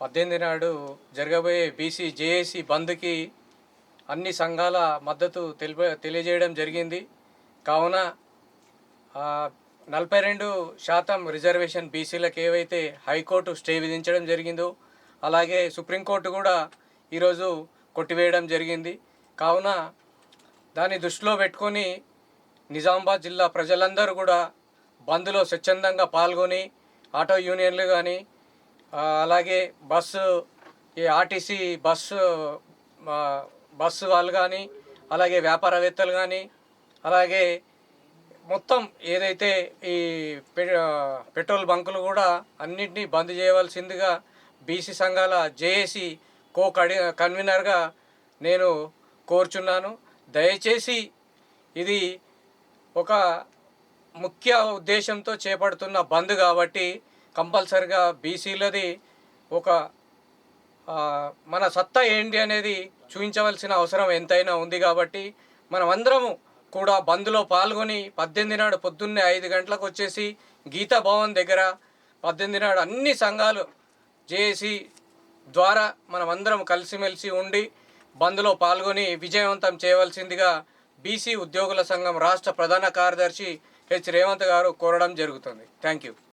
పద్దెనిమిది నాడు జరగబోయే బీసీ జేఏసీ బంద్కి అన్ని సంఘాల మద్దతు తెలిప తెలియజేయడం జరిగింది. కావున నలభై రెండు శాతం రిజర్వేషన్ బీసీలకు ఏవైతే హైకోర్టు స్టే విధించడం జరిగిందో అలాగే సుప్రీంకోర్టు కూడా ఈరోజు కొట్టివేయడం జరిగింది. కావున దాన్ని దృష్టిలో పెట్టుకొని నిజామాబాద్ జిల్లా ప్రజలందరూ కూడా బంద్లో స్వచ్ఛందంగా పాల్గొని ఆటో యూనియన్లు కానీ అలాగే బస్సు ఈ ఆర్టీసీ బస్సు బస్సు వాళ్ళు కానీ అలాగే వ్యాపారవేత్తలు కానీ అలాగే మొత్తం ఏదైతే ఈ పె- పెట్రోల్ బంకులు కూడా అన్నింటినీ బంద్ చేయవలసిందిగా బీసీ సంఘాల జేఏసీ కో కడి కన్వీనర్గా నేను కోరుచున్నాను. దయచేసి ఇది ఒక ముఖ్య ఉద్దేశంతో చేపడుతున్న బంద్ కాబట్టి కంపల్సరిగా బీసీలది ఒక మన సత్తా ఏంటి అనేది చూపించవలసిన అవసరం ఎంతైనా ఉంది కాబట్టి మనం అందరము కూడా బంద్లో పాల్గొని పద్దెనిమిది నాడు పొద్దున్నే ఐదు గంటలకు వచ్చేసి గీతా భవన్ దగ్గర పద్దెనిమిది నాడు అన్ని సంఘాలు జేఏసీ ద్వారా మనం అందరం కలిసిమెలిసి ఉండి బంద్లో పాల్గొని విజయవంతం చేయవలసిందిగా బీసీ ఉద్యోగుల సంఘం రాష్ట్ర ప్రధాన కార్యదర్శి హెచ్ రేవంత్ గారు కోరడం జరుగుతుంది. Thank you